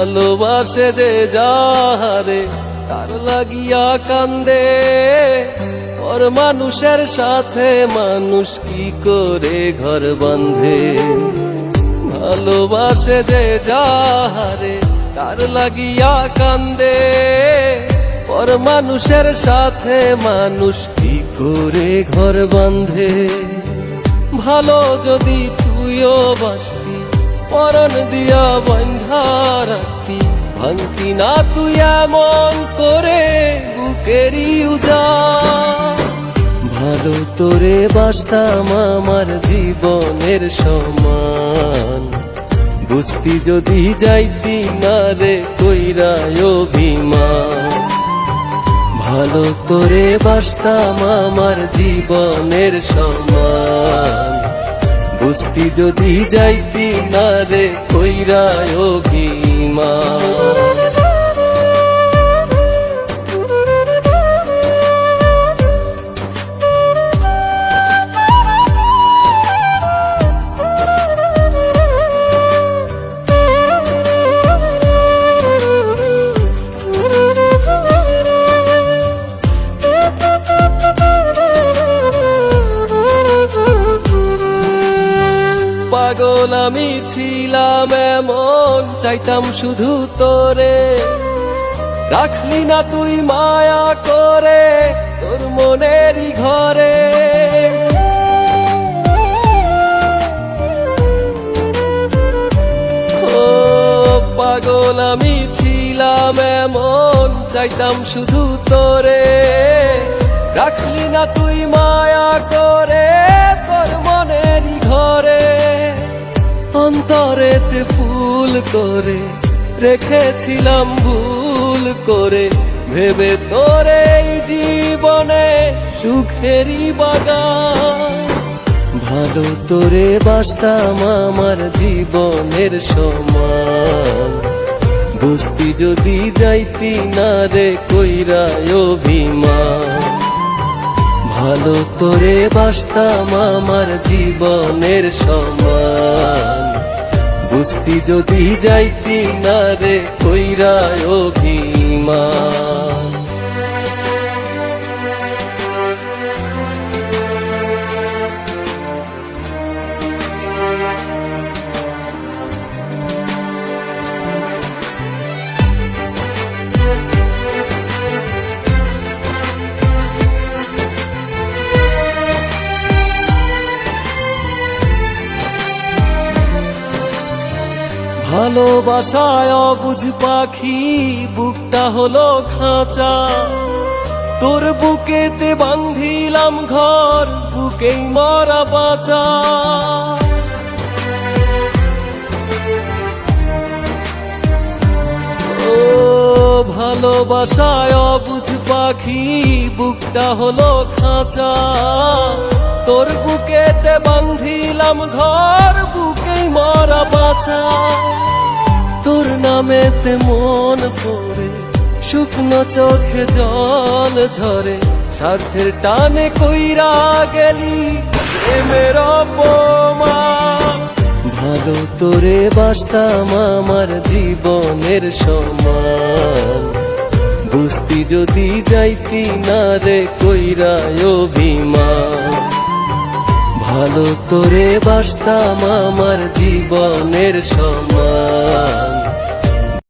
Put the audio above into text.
ভালোবাসে যে যাহারে, তার লাগিয়া কান্দে। পর মানুষের সাথে মানুষ কি করে ঘর বাঁধে? ভালোবাসে যে যাহারে, তার লাগিয়া কান্দে। পর মানুষের সাথে মানুষ কি করে ঘর বাঁধে? ভালো যদি তুইও বাসতি পরন দিয়া বন্ধা রাখতি ভাঙতি না তুই এমন করে বুকেরই উজা ভালো তোরে বাসতাম আমার জীবনের সমান। বুঝতি যদি যাইতি না রে কইরায় অভিমান। ভালো তোরে বাসতাম আমার জীবনের সমান। বুঝতি যদি যাইতি না রে কইরায় পাগল আমি ছিলাম এমন, চাইতাম শুধু তোরে। রাখলি না তুই মায়া করে তোর মনেরই ঘরে। পাগল আমি ছিলাম এমন, চাইতাম শুধু তোরে। রাখলি না তুই মায়া করে ফুল করে রেখেছিলাম ভুল করে। ভেবে তোরে জীবনে সুখেরই বাগান। ভালো তোরে বাসতাম আমার জীবনের সমান। বুঝতি যদি যাইতি না রে কইরায় অভিমান। ভালো তোরে বাসতাম আমার জীবনের সমান। বুঝতি যদি যাইতি না রে কইরা অভিমান। ভালোবাসায় অবুঝ পাখি, বুকটা হলো খাঁচা। তোর বুকেতে বান্ধিলাম ঘর, বুকেই মরা বাঁচা। ভালোবাসায় অবুঝ পাখি, বুকটা হলো খাঁচা। তোর বুকেতে বান্ধিলাম ঘর, বুকেই মরা বাঁচা। তোর নামেতে মন পড়ে, শুকনো চোখে জল ঝরে, স্বার্থের টানে কইরা গেলি প্রেমের ভালো তোরে বাসতাম আমার জীবনের সমান। বুঝতি যদি যাইতি না রে কইরায় অভিমান। ভালো তোরে বাসতাম আমার জীবনের সমান।